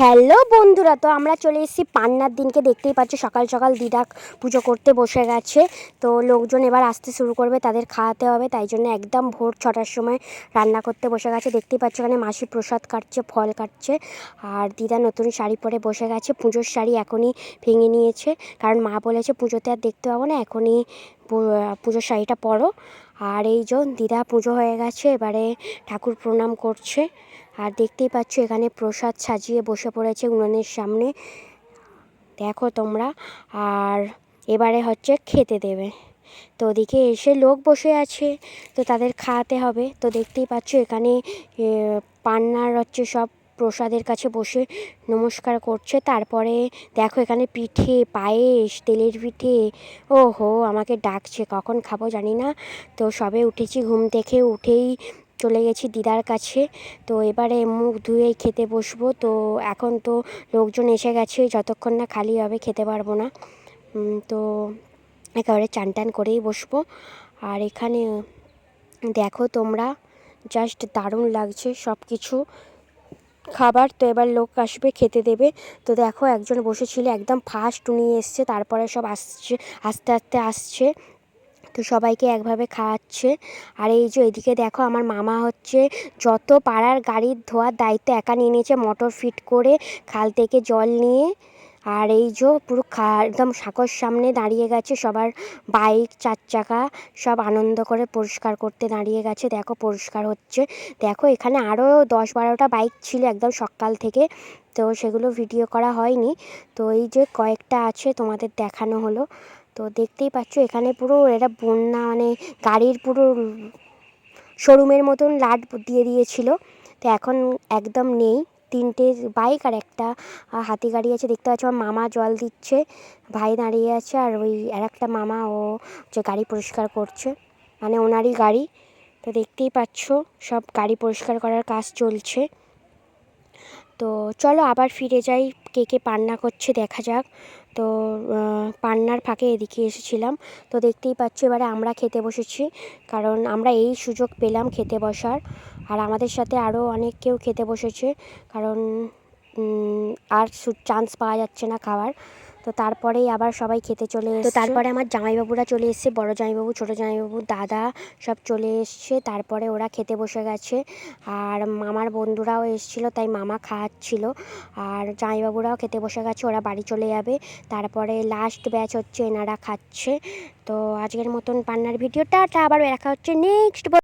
Hello বন্ধুরা, তো আমরা চলে এসেছি পান্নার দিনকে দেখতেই পাচ্ছ। সকাল সকাল দিদা পুজো করতে বসে গেছে। তো লোকজন এবার আসতে শুরু করবে, তাদের খাওয়াতে হবে, তাই জন্য একদম ভোর ছটার সময় রান্না করতে বসে গেছে। দেখতেই পাচ্ছ এখানে মাসি প্রসাদ কাটছে, ফল কাটছে, আর দিদা নতুন শাড়ি পরে বসে গেছে। পুজোর শাড়ি এখনই ভেঙে নিয়েছে, কারণ মা বলেছে পুজোতে আর দেখতে পাবো না, এখনই পুজোর শাড়িটা পরো। আর এই যে দিদা পুজো হয়ে গেছে, এবারে ঠাকুর প্রণাম করছে। আর দেখতেই পাচ্ছ এখানে প্রসাদ সাজিয়ে বসে পড়েছে উনুনের সামনে। দেখো তোমরা, আর এবারে হচ্ছে খেতে দেবে। তো ওদিকে এসে লোক বসে আছে, তো তাদের খাওয়াতে হবে। তো দেখতেই পাচ্ছ এখানে পান্নার হচ্ছে সব প্রসাদের কাছে বসে নমস্কার করছে। তারপরে দেখো এখানে পিঠে, পায়েস, তেলের পিঠে। ও হো আমাকে ডাকছে, কখন খাব জানি না। তো সবে উঠেছি, ঘুম থেকে উঠেই চলে গেছি দিদার কাছে। তো এবারে মুখ ধুয়েই খেতে বসবো। তো এখন তো লোকজন এসে গেছে, যতক্ষণ না খালি হবে খেতে পারব না। তো একেবারে চান টান করেই বসবো। আর এখানে দেখো তোমরা, জাস্ট দারুণ লাগছে সব কিছু খাবার তো এবার লোক আসবে, খেতে দেবে। তো দেখো একজন বসেছিল, একদম ফার্স্ট উনি এসছে, তারপরে সব আসছে, আস্তে আস্তে আসছে। তো সবাইকে একভাবে খাওয়াচ্ছে। আর এই যে এদিকে দেখো আমার মামা হচ্ছে, যত পাড়ার গাড়ির ধোয়ার দায়িত্ব একা নিয়ে নিয়েছে, মোটর ফিট করে, খাল থেকে জল নিয়ে। আর এই যে পুরো একদম সাঁকোর সামনে দাঁড়িয়ে গেছে সবার বাইক, চার চাকা, সব আনন্দ করে পরিষ্কার করতে দাঁড়িয়ে গেছে। দেখো পরিষ্কার হচ্ছে। দেখো এখানে আরও দশ বারোটা বাইক ছিল একদম সকাল থেকে, তো সেগুলো ভিডিও করা হয়নি। তো এই যে কয়েকটা আছে তোমাদের দেখানো হলো। তো দেখতেই পাচ্ছ এখানে পুরো এরা বন্যা মানে গাড়ির পুরো শোরুমের মতন লাট দিয়ে দিয়েছিল। তো এখন একদম নেই। তিনটে বাইক আর একটা হাতি গাড়ি আছে। দেখতে পাচ্ছ আমার মামা জল দিচ্ছে, ভাই দাঁড়িয়ে আছে আর ওই আর একটা মামা ও যে গাড়ি পরিষ্কার করছে মানে ওনারই গাড়ি। তো দেখতেই পাচ্ছ, সব গাড়ি পরিষ্কার করার কাজ চলছে। তো চলো আবার ফিরে যাই। কে কে পান্না করছে দেখা যাক। তো পান্নার ফাঁকে এদিকে এসেছিলাম। তো দেখতেই পাচ্ছ এবারে আমরা খেতে বসেছি। কারণ আমরা এই সুযোগ পেলাম খেতে বসার। আর আমাদের সাথে আরও অনেক কেউ খেতে বসেছে। কারণ আর চান্স পাওয়া যাচ্ছে না খাওয়ার। তো তারপরেই আবার সবাই খেতে চলে এসেছে। তো তারপরে আমার জামাইবাবুরা চলে এসেছে বড় জামাইবাবু ছোটো জামাইবাবু দাদা সব চলে এসছে। তারপরে ওরা খেতে বসে গেছে। আর মামার বন্ধুরাও এসেছিল তাই মামা খাওয়াচ্ছিল আর জামাইবাবুরাও খেতে বসে গেছে ওরা বাড়ি চলে যাবে। তারপরে লাস্ট ব্যাচ হচ্ছে এনারা খাচ্ছে। তো আজকের মতন পান্নার ভিডিওটা আবার দেখা হচ্ছে নেক্সট